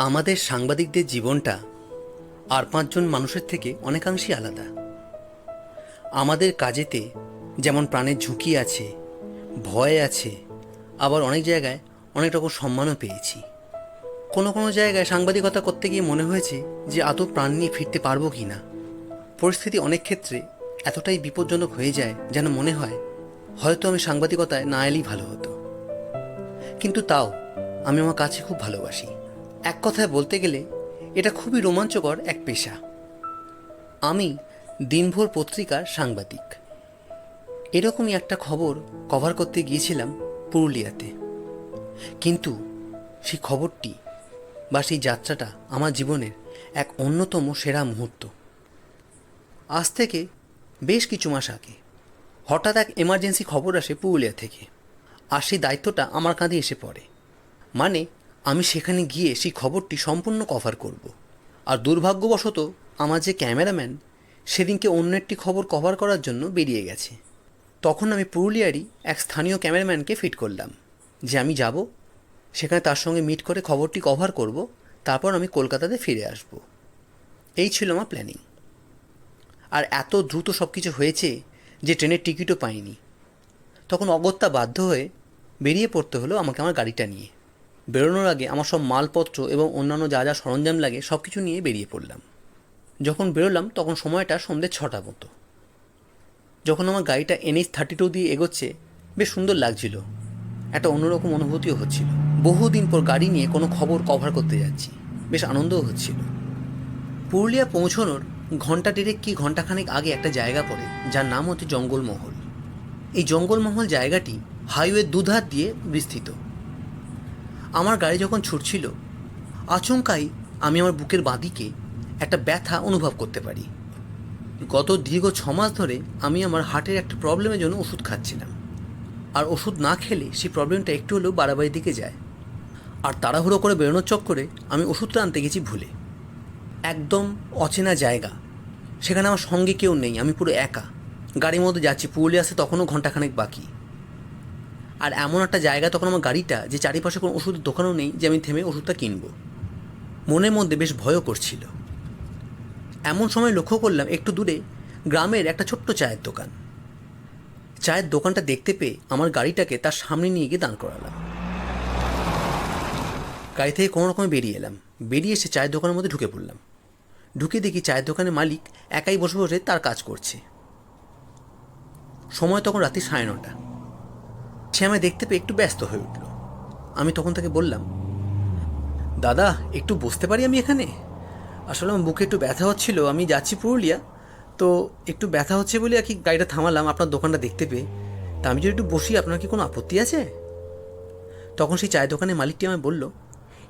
আমাদের সাংবাদিকদের জীবনটা আর পাঁচজন মানুষের থেকে অনেকাংশই আলাদা। আমাদের কাজেতে যেমন প্রাণের ঝুঁকি আছে, ভয় আছে, আবার অনেক জায়গায় অনেক রকম সম্মানও পেয়েছি। কোনো কোনো জায়গায় সাংবাদিকতা করতে গিয়ে মনে হয়েছে যে আদৌ প্রাণ নিয়ে ফিরতে পারব কি না। পরিস্থিতি অনেক ক্ষেত্রে এতটাই বিপজ্জনক হয়ে যায় যেন মনে হয়, হয়তো আমি সাংবাদিকতায় না এলেই ভালো হতো। কিন্তু তাও আমি আমার কাছে খুব ভালোবাসি। এক কথায় বলতে গেলে, এটা খুবই রোমাঞ্চকর এক পেশা। আমি দিনভর পত্রিকার সাংবাদিক। এরকমই একটা খবর কভার করতে গিয়েছিলাম পুরুলিয়াতে। কিন্তু সেই খবরটি বা সেই যাত্রাটা আমার জীবনের এক অন্যতম সেরা মুহূর্ত। আজ থেকে বেশ কিছু মাস আগে হঠাৎ এক এমার্জেন্সি খবর আসে পুরুলিয়া থেকে। আর সেই দায়িত্বটা আমার কাঁধে এসে পড়ে। মানে আমি সেখানে গিয়ে সেই খবরটি সম্পূর্ণ কভার করব। আর দুর্ভাগ্যবশত, আমার যে ক্যামেরাম্যান, সেদিনকে অন্য একটি খবর কভার করার জন্য বেরিয়ে গেছে। তখন আমি পুরুলিয়ারই এক স্থানীয় ক্যামেরাম্যানকে ফিট করলাম, যে আমি যাব, সেখানে তার সঙ্গে মিট করে খবরটি কভার করব, তারপর আমি কলকাতাতে ফিরে আসব। এই ছিল আমার প্ল্যানিং। আর এত দ্রুত সব কিছু হয়েছে যে ট্রেনের টিকিটও পাইনি। তখন অগত্যা বাধ্য হয়ে বেরিয়ে পড়তে হলো আমাকে আমার গাড়িটা নিয়ে। বেরোনোর আগে আমার সব মালপত্র এবং অন্যান্য যা যা সরঞ্জাম লাগে সব কিছু নিয়ে বেরিয়ে পড়লাম। যখন বেরোলাম তখন সময়টা সন্ধ্যে ছটা মতো। যখন আমার গাড়িটা এনএইচ থার্টি টু দিয়ে এগোচ্ছে, বেশ সুন্দর লাগছিল। একটা অন্যরকম অনুভূতিও হচ্ছিল। বহুদিন পর গাড়ি নিয়ে কোনো খবর কভার করতে যাচ্ছি। বেশ আনন্দও হচ্ছিল। পুরুলিয়া পৌঁছানোর ঘণ্টা ডেরেক কি ঘন্টাখানেক আগে একটা জায়গা পড়ে, যার নাম হচ্ছে জঙ্গলমহল। এই জঙ্গলমহল জায়গাটি হাইওয়ে দুধার দিয়ে বিস্তৃত। আমার গাড়ি যখন ছুটছিল, আচমকাই আমি আমার বুকের বাঁদিকে একটা ব্যথা অনুভব করতে পারি। গত দীর্ঘ ছ মাস ধরে আমি আমার হার্টের একটা প্রবলেমের জন্য ওষুধ খাচ্ছিলাম। আর ওষুধ না খেলে সেই প্রবলেমটা একটু হলেও বাড়াবাড়ির দিকে যায়। আর তাড়াহুড়ো করে বেরোনোর চক্করে আমি ওষুধটা আনতে গেছি ভুলে। একদম অচেনা জায়গা। সেখানে আমার সঙ্গে কেউ নেই, আমি পুরো একা। গাড়ির মধ্যে যাচ্ছি, পুরুলিয়া আসতে তখনও ঘন্টাখানেক বাকি। আর এমন একটা জায়গা তখন আমার গাড়িটা যে চারিপাশে কোনো ওষুধের দোকানও নেই যে আমি থেমে ওষুধটা কিনবো। মনের মধ্যে বেশ ভয়ও করছিল। এমন সময় লক্ষ্য করলাম একটু দূরে গ্রামের একটা ছোট্ট চায়ের দোকান। চায়ের দোকানটা দেখতে পেয়ে আমার গাড়িটাকে তার সামনে নিয়ে গিয়ে দাঁড় করালাম। গাড়ি থেকে কোনো রকমে বেরিয়ে এলাম। বেরিয়ে এসে চায়ের দোকানের মধ্যে ঢুকে পড়লাম। ঢুকে দেখি চায়ের দোকানের মালিক একাই বসে বসে তার কাজ করছে। সময় তখন রাত্রি সাড়ে নটা। সে আমায় দেখতে পেয়ে একটু ব্যস্ত হয়ে উঠল। আমি তখন তাকে বললাম, দাদা, একটু বসতে পারি আমি এখানে? আসলে আমার বুকে একটু ব্যথা হচ্ছিল, আমি যাচ্ছি পুরুলিয়া। তো একটু ব্যথা হচ্ছে বলে আর কি গাড়িটা থামালাম, আপনার দোকানটা দেখতে পেয়ে। তা আমি যদি একটু বসি, আপনার কি কোনো আপত্তি আছে? তখন সেই চায়ের দোকানের মালিকটি আমায় বলল,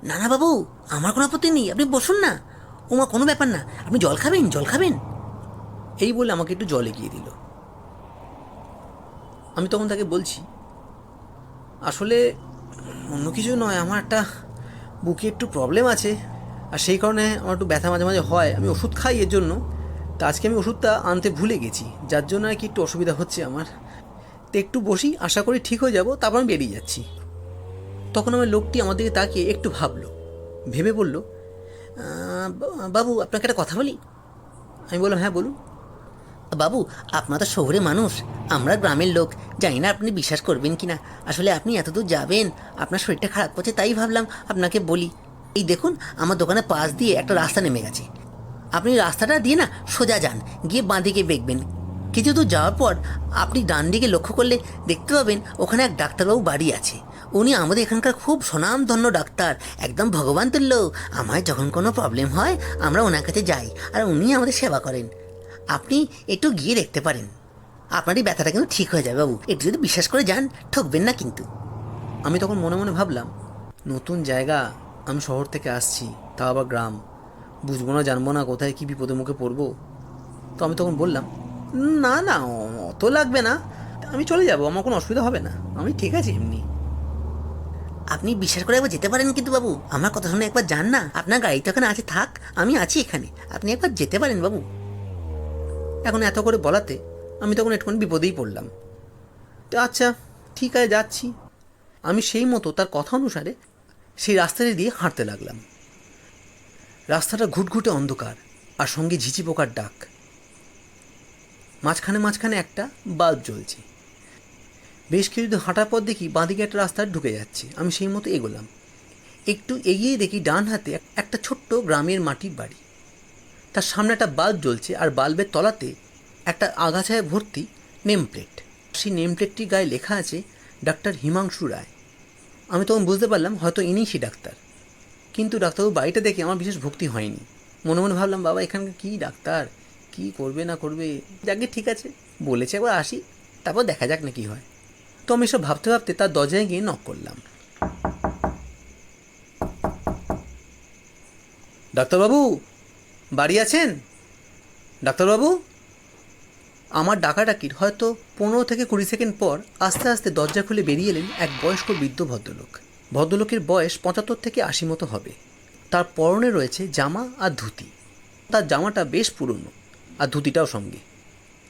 না না বাবু, আমার কোনো আপত্তি নেই, আপনি বসুন না। ওমা, কোনো ব্যাপার না, আপনি জল খাবেন জল খাবেন। এই বলে আমাকে একটু জল এগিয়ে দিল। আমি তখন তাকে বলছি আসলে অন্য কিছু নয়, আমার একটা বুকে একটু প্রবলেম আছে। আর সেই কারণে আমার একটু ব্যথা মাঝে মাঝে হয়। আমি ওষুধ খাই এর জন্য। তা আজকে আমি ওষুধটা আনতে ভুলে গেছি, যার জন্য আর কি একটু অসুবিধা হচ্ছে আমার। তো একটু বসি, আশা করি ঠিক হয়ে যাব, তারপর আমি বেরিয়ে যাচ্ছি। তখন আমার লোকটি আমার দিকে তাকিয়ে একটু ভাবলো। ভেবে বলল বাবু, আপনাকে একটা কথা বলি? আমি বললাম হ্যাঁ বলুন। বাবু, আপনার তো শহরে মানুষ। আমরা গ্রামের লোক। জানি না আপনি বিশ্বাস করবেন কি না আসলে আপনি এতদূর যাবেন, আপনার শরীরটা খারাপ করছে, তাই ভাবলাম আপনাকে বলি। এই দেখুন, আমার দোকানের পাশ দিয়ে একটা রাস্তা নেমে গেছে। আপনি রাস্তাটা দিয়ে না সোজা যান, গিয়ে বাঁ দিকে বেঁকবেন কিছু দূর যাওয়ার পর আপনি ডান দিকে লক্ষ্য করলে দেখতে পাবেন ওখানে এক ডাক্তারবাবু বাড়ি আছে। উনি আমাদের এখানকার খুব সুনামধন্য ডাক্তার, একদম ভগবান তুল্য। আমার যখন কোনো প্রবলেম হয়, আমরা ওনার কাছে যাই, আর উনি আমাদের সেবা করেন। আপনি একটু গিয়ে দেখতে পারেন। আপনারই ব্যথাটা কিন্তু ঠিক হয়ে যাবে বাবু। একটু যদি বিশ্বাস করে যান ঠকবেন না কিন্তু। আমি তখন মনে মনে ভাবলাম নতুন জায়গা আমি শহর থেকে আসছি তা আবার গ্রাম। বুঝব না জানব না কোথায় কী বিপদের মুখে পড়ব। তো আমি তখন বললাম না না অত লাগবে না। আমি চলে যাব আমার কোনো অসুবিধা হবে না। আমি ঠিক আছি এমনি। আপনি বিশ্বাস করে একবার যেতে পারেন কিন্তু বাবু। আমার কথা শুনে একবার যান না। আপনার গাড়ি তো এখানে আছে থাক আমি আছি এখানে। আপনি একবার যেতে পারেন বাবু। এখন এত করে বলাতে আমি তখন একটুখানি বিপদেই পড়লাম। তো আচ্ছা ঠিক আছে, যাচ্ছি। আমি সেই মতো তার কথা অনুসারে সেই রাস্তাটি দিয়ে হাঁটতে লাগলাম। রাস্তাটা ঘুটঘুটে অন্ধকার আর সঙ্গে ঝিঝি পোকার ডাক। মাঝখানে মাঝখানে একটা বাল্ব জ্বলছে। বেশ কিছু হাঁটার পর দেখি বাঁদিকে একটা রাস্তা ঢুকে যাচ্ছে। আমি সেই মতো এগোলাম। একটু এগিয়ে দেখি ডান হাতে একটা ছোট্ট গ্রামের মাটির বাড়ি। তার সামনে একটা বাল্ব জ্বলছে আর বাল্বের তলাতে একটা আগাছায় ভর্তি নেম প্লেট। সেই নেম প্লেটটির গায়ে লেখা আছে, ডাক্তার হিমাংশু রায়। আমি তখন বুঝতে পারলাম হয়তো ইনিই সেই ডাক্তার। কিন্তু ডাক্তারবাবু বাড়িটা দেখে আমার বিশেষ ভক্তি হয়নি। মনে মনে ভাবলাম, বাবা, এখানকার কী ডাক্তার? কী করবে না করবে? যাকে ঠিক আছে। বলেছে, একবার আসি, তারপর দেখা যাক না কী হয়। তো আমি সব ভাবতে ভাবতে তার দরজায় গিয়ে নক করলাম। ডাক্তারবাবু! বাড়ি আছেন? ডাক্তারবাবু? আমার ডাকাডাকির হয়তো পনেরো থেকে কুড়ি সেকেন্ড পর আস্তে আস্তে দরজা খুলে বেরিয়ে এলেন এক বয়স্ক বৃদ্ধ ভদ্রলোক। ভদ্রলোকের বয়স পঁচাত্তর থেকে আশি মতো হবে। তার পরনে রয়েছে জামা আর ধুতি। তার জামাটা বেশ পুরনো, আর ধুতিটাও সঙ্গে।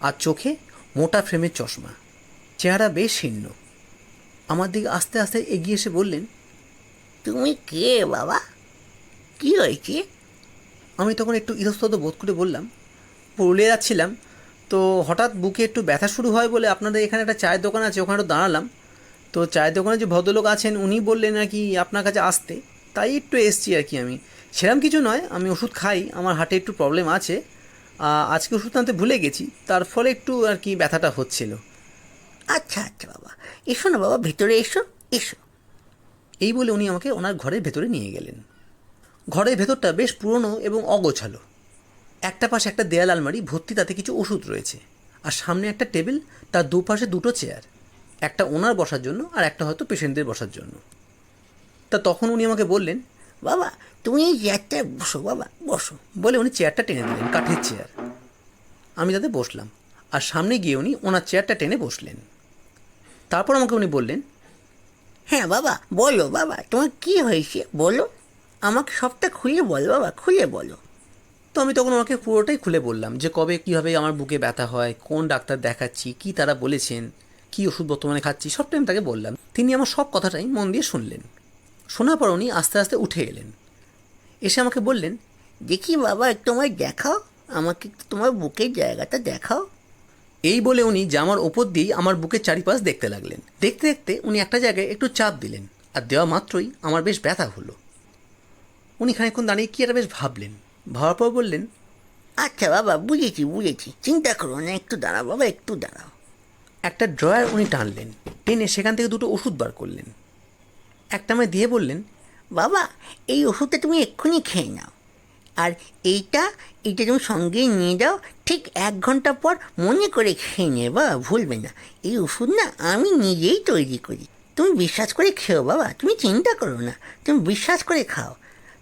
আর চোখে মোটা ফ্রেমের চশমা। চেহারা বেশ শীর্ণ। আমার দিকে আস্তে আস্তে এগিয়ে এসে বললেন, তুমি কে বাবা? কি হয়েছে? আমি তখন একটু ইতস্তত বোধ করে বললাম পুরুলিয়া যাচ্ছিলাম তো হঠাৎ বুকে একটু ব্যথা শুরু হয় বলে আপনাদের এখানে একটা চায়ের দোকান আছে ওখানে দাঁড়ালাম। তো চায়ের দোকানে যে ভদ্রলোক আছেন উনি বললেন আর কি আপনার কাছে আসতে। তাই একটু এসছি আর কি আমি। সেরকম কিছু নয় আমি ওষুধ খাই আমার হার্টে একটু প্রবলেম আছে। আজকে ওষুধ আনতে ভুলে গেছি তার ফলে একটু আর কি ব্যথাটা হচ্ছিল। আচ্ছা আচ্ছা বাবা এসো না বাবা ভেতরে এসো এসো। এই বলে উনি আমাকে ওনার ঘরের ভেতরে নিয়ে গেলেন। ঘরের ভেতরটা বেশ পুরনো এবং অগোছালো। একটা পাশে একটা দেয়াল আলমারি, ভর্তি তাতে কিছু ওষুধ রয়েছে। আর সামনে একটা টেবিল, তার দুপাশে দুটো চেয়ার। একটা ওনার বসার জন্য আর একটা হয়তো পেশেন্টদের বসার জন্য। তা তখন উনি আমাকে বললেন, বাবা, তুমি এই চেয়ারটায় বসো, বাবা, বসো। বলে উনি চেয়ারটা টেনে দিলেন, কাঠের চেয়ার। আমি তাতে বসলাম, আর সামনে গিয়ে উনি ওনার চেয়ারটা টেনে বসলেন। তারপর আমাকে উনি বললেন হ্যাঁ বাবা, বলো, বাবা, তোমার কি হয়েছে? বলো। আমাকে সবটা খুলে বলো, বাবা খুলে বলো। তো আমি তখন ওনাকে পুরোটাই খুলে বললাম যে কবে, কীভাবে আমার বুকে ব্যথা হয়, কোন ডাক্তার দেখাচ্ছি, কি তারা বলেছেন, কি ওষুধ বর্তমানে খাচ্ছি সবটাই আমি তাকে বললাম। তিনি আমার সব কথাটাই মন দিয়ে শুনলেন। শোনার পর উনি আস্তে আস্তে উঠে এলেন। এসে আমাকে বললেন, দেখি বাবা, একটু আমায় দেখাও, আমাকে একটু তোমার বুকের জায়গাটা দেখাও। এই বলে উনি জামার ওপর দিয়েই আমার বুকের চারিপাশ দেখতে লাগলেন। দেখতে দেখতে উনি একটা জায়গায় একটু চাপ দিলেন, আর দেওয়া মাত্রই আমার বেশ ব্যথা হলো। উনি খানিকক্ষণ দাঁড়িয়ে কি একটা বেশ ভাবলেন। ভাবার পর বললেন আচ্ছা বাবা বুঝেছি বুঝেছি। চিন্তা করো না একটু দাঁড়াও বাবা একটু দাঁড়াও। একটা ড্রয়ার উনি টানলেন টেনে সেখান থেকে দুটো ওষুধ বার করলেন। একটা আমায় দিয়ে বললেন বাবা এই ওষুধটা তুমি এক্ষুনি খেয়ে নাও। আর এইটা এইটা তুমি সঙ্গে নিয়ে যাও ঠিক এক ঘণ্টা পর মনে করে খেয়ে নে বাবা ভুলবে না। এই ওষুধ না আমি নিজেই তৈরি করি। তুমি বিশ্বাস করে খেও বাবা তুমি চিন্তা করো না তুমি বিশ্বাস করে খাও।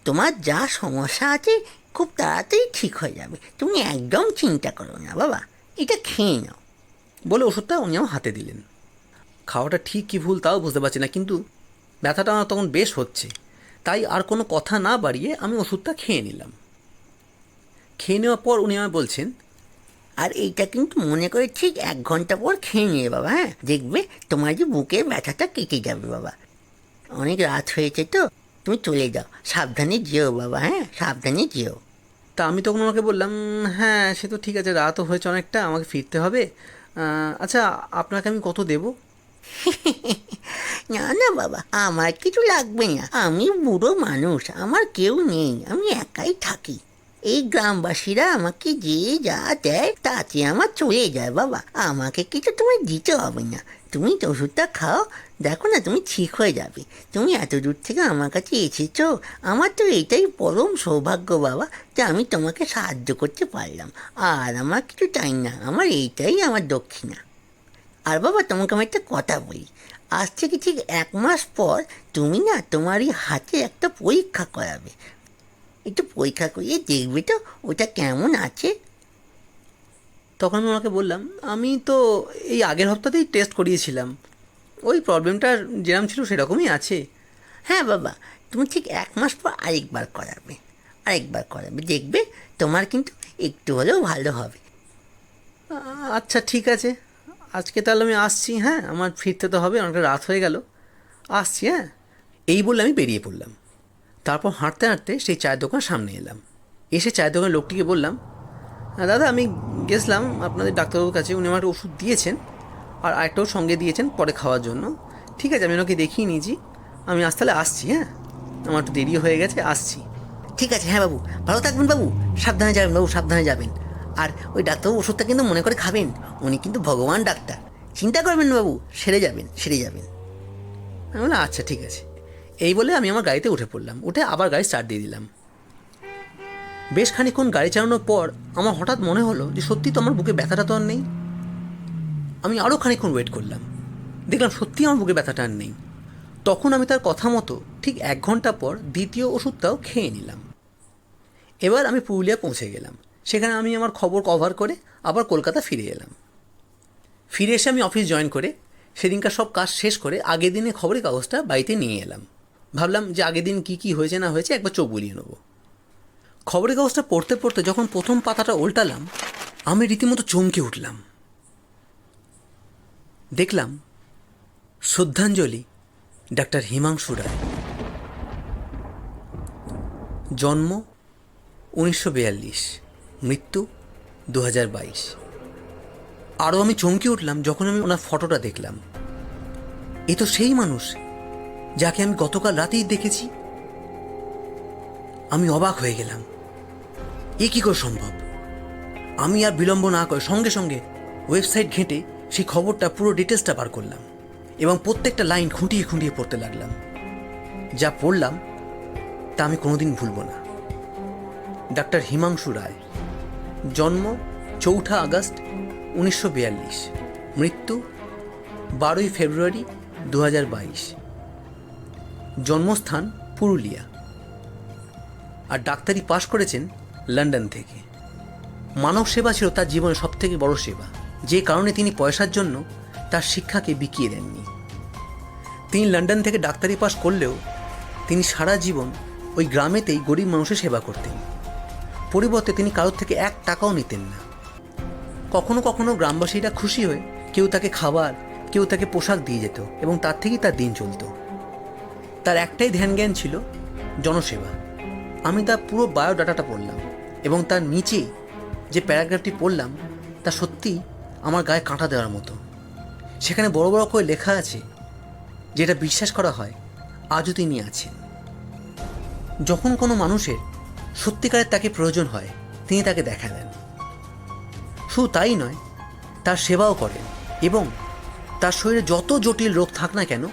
তোমার যা সমস্যা আছে, খুব তাড়াতাড়ি ঠিক হয়ে যাবে। তুমি একদম চিন্তা করো না, বাবা। এটা খেয়ে নাও। বলে ওষুধটা উনি আমার হাতে দিলেন। খাওয়াটা ঠিক কি ভুল তাও বুঝতে পারছি না, কিন্তু ব্যথাটা আমার তখন বেশ হচ্ছে। তাই আর কোনো কথা না বাড়িয়ে আমি ওষুধটা খেয়ে নিলাম। খেয়ে নেওয়ার পর উনি আমায় বলছেন, আর এইটা কিন্তু মনে করে ঠিক এক ঘণ্টা পর খেয়ে নিয়ে বাবা হ্যাঁ? দেখবে তোমার যে বুকের ব্যথাটা কেটে যাবে বাবা। অনেক রাত হয়েছে তো তুমি চলে যাও। সাবধানে যেও বাবা হ্যাঁ? সাবধানে যেও। তা আমি তখন ওনাকে বললাম হ্যাঁ সে তো ঠিক আছে রাতও হয়েছে অনেকটা আমাকে ফিরতে হবে। আচ্ছা আপনাকে আমি কত দেবো? না না বাবা আমার কিছু লাগবে না। আমি বুড়ো মানুষ আমার কেউ নেই আমি একাই থাকি। এই গ্রামবাসীরা আমাকে যে যা দেয় তাতে আমার চলে যায় বাবা। আমাকে কিছু তোমায় দিতে হবে না। তুমি তো ওষুধটা খাও। দেখো না, তুমি ঠিক হয়ে যাবে। তুমি এত দূর থেকে আমার কাছে এসেছ। আমার তো এটাই পরম সৌভাগ্য বাবা, যে আমি তোমাকে সাহায্য করতে পারলাম। আর আমার কিছু চাই না, আমার এইটাই আমার দক্ষিণা। আর বাবা, তোমাকে আমি একটা কথা বলি। আজ থেকে ঠিক এক মাস পর তুমি না তোমার তোমারই হাতে একটা পরীক্ষা করাবে। একটু পরীক্ষা করিয়ে দেখবে তো, ওটা কেমন আছে। তখন আমি ওনাকে বললাম, আমি তো এই আগের হপ্তাতেই টেস্ট করিয়েছিলাম। ওই প্রবলেমটা যেরকম ছিল সেরকমই আছে। হ্যাঁ বাবা, তুমি ঠিক এক মাস পর আরেকবার করাবে আরেকবার করাবে। দেখবে তোমার কিন্তু একটু হলেও ভালো হবে। আচ্ছা ঠিক আছে। আজকে তাহলে আমি আসছি হ্যাঁ? আমার ফিরতে তো হবে, অনেকটা রাত হয়ে গেল। আসছি হ্যাঁ? এই বলে আমি বেরিয়ে পড়লাম। তারপর হাঁটতে হাঁটতে সেই চায়ের দোকান সামনে এলাম। এসে চায়ের দোকানের লোকটিকে বললাম "হ্যাঁ, দাদা আমি গেছিলাম আপনাদের ডাক্তারবাবুর কাছে। উনি আমার একটা ওষুধ দিয়েছেন আর আরেকটাও সঙ্গে দিয়েছেন পরে খাওয়ার জন্য। ঠিক আছে আমি ওনাকে দেখিয়ে নিয়েছি। আমি আজ তাহলে আসছি হ্যাঁ? আমার একটু দেরি হয়ে গেছে আসছি। ঠিক আছে হ্যাঁ বাবু। ভালো থাকবেন বাবু। সাবধানে যাবেন বাবু সাবধানে যাবেন। আর ওই ডাক্তারবাবু ওষুধটা কিন্তু মনে করে খাবেন। উনি কিন্তু ভগবান ডাক্তার। চিন্তা করবেন না বাবু সেরে যাবেন সেরে যাবেন। আমি বললাম আচ্ছা ঠিক আছে। এই বলে আমি আমার গাড়িতে উঠে পড়লাম। উঠে আবার গাড়ি স্টার্ট দিয়ে দিলাম। বেশ খানিক্ষণ গাড়ি চালানোর পর আমার হঠাৎ মনে হলো যে সত্যি তো আমার বুকে ব্যথাটা তো আর নেই। আমি আরও খানিক্ষণ ওয়েট করলাম। দেখলাম সত্যি আমার বুকে ব্যথাটা আর নেই। তখন আমি তার কথা মতো ঠিক এক ঘণ্টা পর দ্বিতীয় ওষুধটাও খেয়ে নিলাম। এবার আমি পুরুলিয়া পৌঁছে গেলাম। সেখানে আমি আমার খবর কভার করে আবার কলকাতা ফিরে এলাম। ফিরে এসে আমি অফিস জয়েন করে সেদিনকার সব কাজ শেষ করে আগের দিনে খবরের কাগজটা বাড়িতে নিয়ে এলাম। ভাবলাম যে আগের দিন কী কী হয়েছে না হয়েছে একবার চোখ বুলিয়ে নেব। খবরের কাগজটা পড়তে পড়তে যখন প্রথম পাতাটা উল্টালাম, আমি রীতিমতো চমকে উঠলাম। দেখলাম শ্রদ্ধাঞ্জলি ডাক্তার হিমাংশু রায়। জন্ম উনিশশো বিয়াল্লিশ, মৃত্যু দু হাজার বাইশ। আরও আমি চমকে উঠলাম যখন আমি ওনার ফটোটা দেখলাম। এ তো সেই মানুষ যাকে আমি গতকাল রাতেই দেখেছি। আমি অবাক হয়ে গেলাম। এ কী করে সম্ভব? আমি আর বিলম্ব না করে সঙ্গে সঙ্গে ওয়েবসাইট ঘেঁটে সেই খবরটা, পুরো ডিটেলসটা বার করলাম এবং প্রত্যেকটা লাইন খুঁটিয়ে খুঁটিয়ে পড়তে লাগলাম। যা পড়লাম, তা আমি কোনোদিন ভুলব না। ডাক্তার হিমাংশু রায়, জন্ম চৌঠা আগস্ট উনিশশো বিয়াল্লিশ, মৃত্যু বারোই ফেব্রুয়ারি দু হাজার বাইশ। জন্মস্থান পুরুলিয়া। আর ডাক্তারি পাশ করেছেন লন্ডন থেকে। মানব সেবা ছিল তার জীবনের সবথেকে বড় সেবা। যে কারণে তিনি পয়সার জন্য তার শিক্ষাকে বিকিয়ে দেননি। তিনি লন্ডন থেকে ডাক্তারি পাশ করলেও তিনি সারা জীবন ওই গ্রামেতেই গরিব মানুষের সেবা করতেন। পরিবর্তে তিনি কারোর থেকে এক টাকাও নিতেন না। কখনো কখনো গ্রামবাসীরা খুশি হয়ে কেউ তাকে খাবার, কেউ তাকে পোশাক দিয়ে যেত এবং তার থেকেই তার দিন চলতো। তার একটাই ধ্যান জ্ঞান ছিল জনসেবা। আমি তার পুরো বায়োডাটাটা পড়লাম। এবং তার নিচে যে প্যারাগ্রাফটি পড়লাম, তা সত্যি আমার গায়ে কাঁটা দেওয়ার মতো। সেখানে বড় বড় করে লেখা আছে, যেটা বিশ্বাস করা হয় আজও তিনি আছেন। যখন কোনো মানুষের সত্যিকারের তাকে প্রয়োজন হয়, তিনি তাকে দেখা দেন। শুধু তাই নয়, তার সেবাও করেন এবং তার শরীরে যত জটিল রোগ থাক না কেন,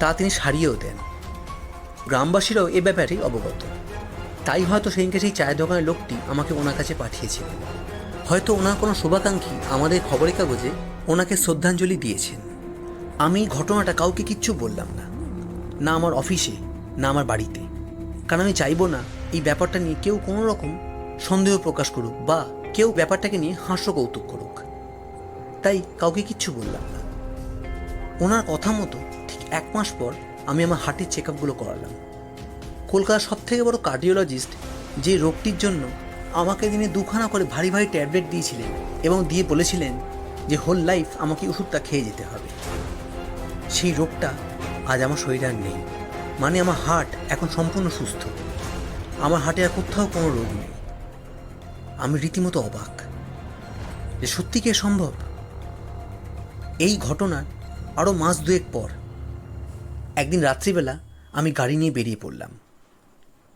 তা তিনি সারিয়েও দেন। গ্রামবাসীরাও এ ব্যাপারে অবগত। তাই হয়তো সেদিনকে সেই চায়ের দোকানের লোকটি আমাকে ওনার কাছে পাঠিয়েছিলেন হয়তো ওনার কোনো শুভাকাঙ্ক্ষী আমাদের খবরের কাগজে ওনাকে শ্রদ্ধাঞ্জলি দিয়েছেন। আমি ঘটনাটা কাউকে কিচ্ছু বললাম না। না আমার অফিসে, না আমার বাড়িতে। কারণ আমি চাইব না এই ব্যাপারটা নিয়ে কেউ কোনো রকম সন্দেহ প্রকাশ করুক বা কেউ ব্যাপারটাকে নিয়ে হাস্য কৌতুক করুক। তাই কাউকে কিচ্ছু বললাম না। ওনার কথা মতো ঠিক এক মাস পর আমি আমার হার্টের চেক আপগুলো করালাম। কলকাতার সব থেকে বড় কার্ডিওলজিস্ট যে রোগটির জন্য আমাকে দিনে দুখানা করে ভারী ভারী ট্যাবলেট দিয়েছিলেন এবং দিয়ে বলেছিলেন যে হোল লাইফ আমাকে ওষুধটা খেয়ে যেতে হবে। সেই রোগটা আজ আমার শরীরে আর নেই। মানে আমার হার্ট এখন সম্পূর্ণ সুস্থ। আমার হার্টে আর কোথাও কোনো রোগ নেই। আমি রীতিমতো অবাক যে সত্যি কি সম্ভব? এই ঘটনার আরও মাস দুয়েক পর একদিন রাত্রিবেলা আমি গাড়ি নিয়ে বেরিয়ে পড়লাম।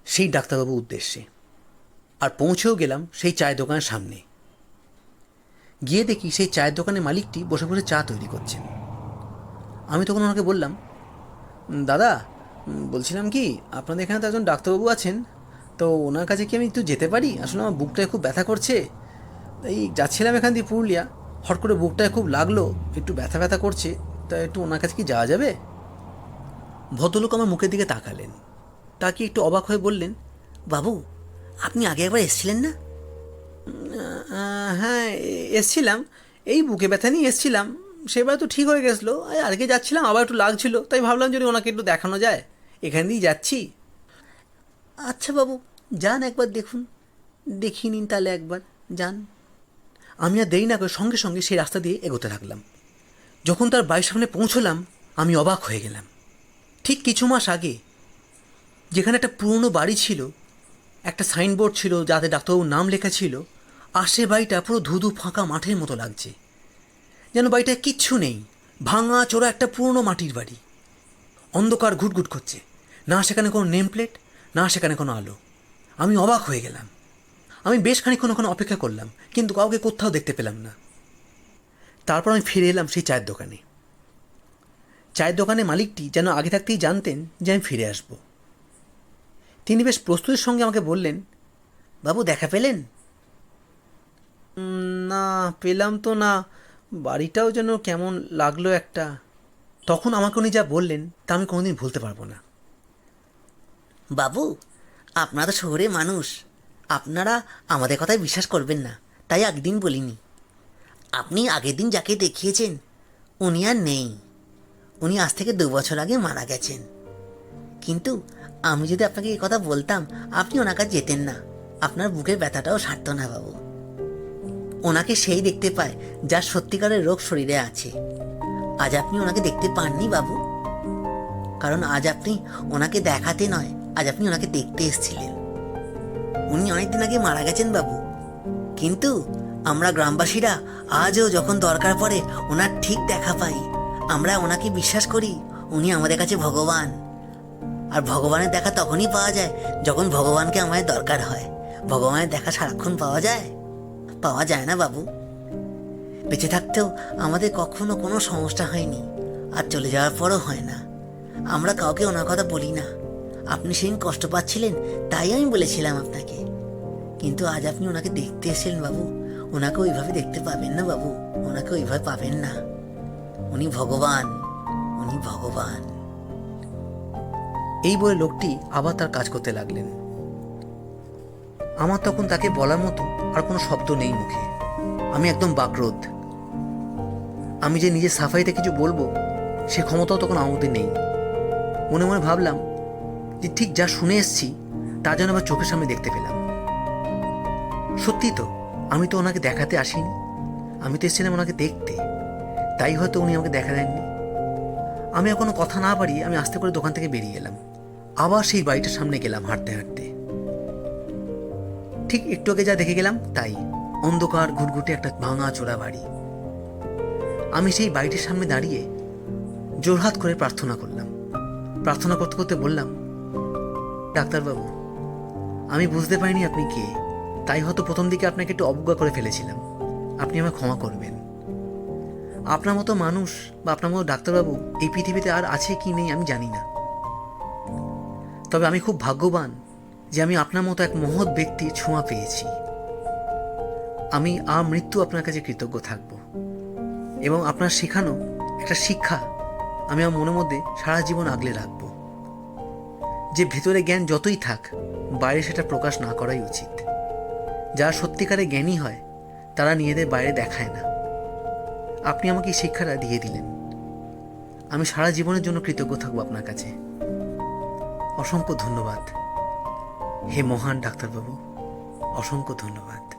সেই ডাক্তারবাবুর উদ্দেশ্যে। আর পৌঁছেও গেলাম সেই চায়ের দোকানের সামনে। গিয়ে দেখি সেই চায়ের দোকানের মালিকটি বসে বসে চা তৈরি করছেন। আমি তখন ওনাকে বললাম, দাদা, বলছিলাম কি, আপনাদের এখানে তো একজন ডাক্তারবাবু আছেন, তো ওনার কাছে কি আমি একটু যেতে পারি? আসলে আমার বুকটায় খুব ব্যথা করছে। এই যাচ্ছিলাম এখান দিয়ে পুরুলিয়া, হট করে বুকটায় খুব লাগল, একটু ব্যথা ব্যথা করছে, তা একটু ওনার কাছে কি যাওয়া যাবে? ভদ্রলোক আমার মুখের দিকে তাকালেন। তাকে একটু অবাক হয়ে বললেন বাবু আপনি আগে একবার এসেছিলেন না? হ্যাঁ এসছিলাম। এই বুকে ব্যথা নিয়ে এসছিলাম। সেবার তো ঠিক হয়ে গেছিল। আর আজকে যাচ্ছিলাম আবার একটু লাগছিল। তাই ভাবলাম যদি ওনাকে একটু দেখানো যায়। এখান দিয়েই যাচ্ছি। আচ্ছা বাবু যান একবার দেখুন। দেখিয়ে নিন তাহলে একবার। যান। আমি আর দেরি না করে সঙ্গে সঙ্গে সেই রাস্তা দিয়ে এগোতে থাকলাম যখন তার বাড়ির সামনে পৌঁছলাম আমি অবাক হয়ে গেলাম। ঠিক কিছু মাস আগে যেখানে একটা পুরনো বাড়ি ছিল, একটা সাইনবোর্ড ছিল যাতে ডাক্তারবাবুর নাম লেখা ছিল, আর সে বাড়িটা পুরো ধুধু ফাঁকা মাঠের মতো লাগছে। যেন বাড়িটায় কিচ্ছু নেই, ভাঙা চোরা একটা পুরনো মাটির বাড়ি। অন্ধকার ঘুটঘুট করছে, না সেখানে কোনো নেম প্লেট, না সেখানে কোনো আলো। আমি অবাক হয়ে গেলাম। আমি বেশ খানিক্ষণ ওখানে অপেক্ষা করলাম, কিন্তু কাউকে কোথাও দেখতে পেলাম না। তারপর আমি ফিরে এলাম সেই চায়ের দোকানে। চায়ের দোকানে মালিকটি যেন আগে থাকতেই জানতেন যে আমি ফিরে আসব। তিনি বেশ প্রস্তুতির সঙ্গে আমাকে বললেন, বাবু, দেখা পেলেন? না, পেলাম তো না। বাড়িটাও যেন কেমন লাগল একটা। তখন আমাকে উনি যা বললেন, তা আমি কোনোদিন ভুলতে পারব না। বাবু, আপনারা শহরে মানুষ। আপনারা আমাদের কথায় বিশ্বাস করবেন না, তাই একদিন বলিনি। আপনি আগের দিন যাকে দেখিয়েছেন, উনি আর নেই। উনি আজ থেকে দু বছর আগে মারা গেছেন। কিন্তু আমি যদি আপনাকে এই কথা বলতাম, আপনি ওনার কাছে যেতেন না। আপনার বুকের ব্যথাটাও সারত না বাবু। ওনাকে সেই দেখতে পায় যার সত্যিকারের রোগ শরীরে আছে। আজ আপনি ওনাকে দেখতে পাননি বাবু? কারণ আজ আপনি ওনাকে দেখাতে নয়, আজ আপনি ওনাকে দেখতে এসেছিলেন। উনি অনেকদিন আগে মারা গেছেন বাবু। কিন্তু আমরা গ্রামবাসীরা আজও যখন দরকার পড়ে, ওনার ঠিক দেখা পাই। আমরা ওনাকে বিশ্বাস করি, উনি আমাদের কাছে ভগবান। আর ভগবানের দেখা তখনই পাওয়া যায় যখন ভগবানকে আমায় দরকার হয়। ভগবানের দেখা সারাক্ষণ পাওয়া যায়? পাওয়া যায় না, বাবু। বেঁচে থাকতেও আমাদের কখনো কোনো সমস্যা হয়নি, আর চলে যাওয়ার পরও হয় না। আমরা কাউকে ওনার কথা বলি না। আপনি সেদিন কষ্ট পাচ্ছিলেন, তাই আমি বলেছিলাম আপনাকে। কিন্তু আজ আপনি ওনাকে দেখতে এসেছেন, বাবু। ওনাকে ওইভাবে দেখতে পাবেন না, বাবু। ওনাকে ওইভাবে পাবেন না। উনি ভগবান উনি ভগবান। এই বলে লোকটি আবার তার কাজ করতে লাগলেন। আমার তখন তাকে বলার মতো আর কোনো শব্দ নেই মুখে। আমি একদম বাকরোধ। আমি যে নিজের সাফাইতে কিছু বলব, সে ক্ষমতাও তখন মধ্যে নেই। মনে মনে ভাবলাম যে ঠিক যা শুনে এসছি, তা যেন আবার চোখের সামনে দেখতে পেলাম। সত্যি তো, আমি তো ওনাকে দেখাতে আসিনি। আমি তো এসেছিলাম ওনাকে দেখতে। তাই হয়তো উনি আমাকে দেখা দেননি। আমি আর কোনো কথা না পারি আমি আস্তে করে দোকান থেকে বেরিয়ে এলাম। আবার সেই বাড়িটার সামনে গেলাম হাঁটতে হাঁটতে। ঠিক একটু আগে যা দেখে গেলাম, তাই অন্ধকার ঘুটঘুটে একটা ভাঙা চোরা বাড়ি। আমি সেই বাড়িটির সামনে দাঁড়িয়ে জোরহাত করে প্রার্থনা করলাম। প্রার্থনা করতে করতে বললাম, ডাক্তারবাবু, আমি বুঝতে পারিনি আপনি কে। তাই হয়তো প্রথম দিকে আপনাকে একটু অবজ্ঞা করে ফেলেছিলাম। আপনি আমায় ক্ষমা করবেন। আপনার মতো মানুষ বা আপনার মতো ডাক্তারবাবু এই পৃথিবীতে আর আছে কি নেই আমি জানি না। তবে আমি খুব ভাগ্যবান যে আমি আপনার মতো এক মহৎ ব্যক্তি ছোঁয়া পেয়েছি। আমি আর মৃত্যু আপনার কাছে কৃতজ্ঞ থাকব। এবং আপনার শেখানো একটা শিক্ষা আমি আমার মনের মধ্যে সারা জীবন আগলে রাখব। যে ভেতরে জ্ঞান যতই থাক, বাইরে সেটা প্রকাশ না করাই উচিত। যারা সত্যিকারে জ্ঞানী হয়, তারা নিজেদের বাইরে দেখায় না। আপনি আমাকে এই শিক্ষাটা দিয়ে দিলেন। আমি সারা জীবনের জন্য কৃতজ্ঞ থাকব আপনার কাছে। অসংখ্য ধন্যবাদ। হে মহান ডাক্তারবাবু অসংখ্য ধন্যবাদ।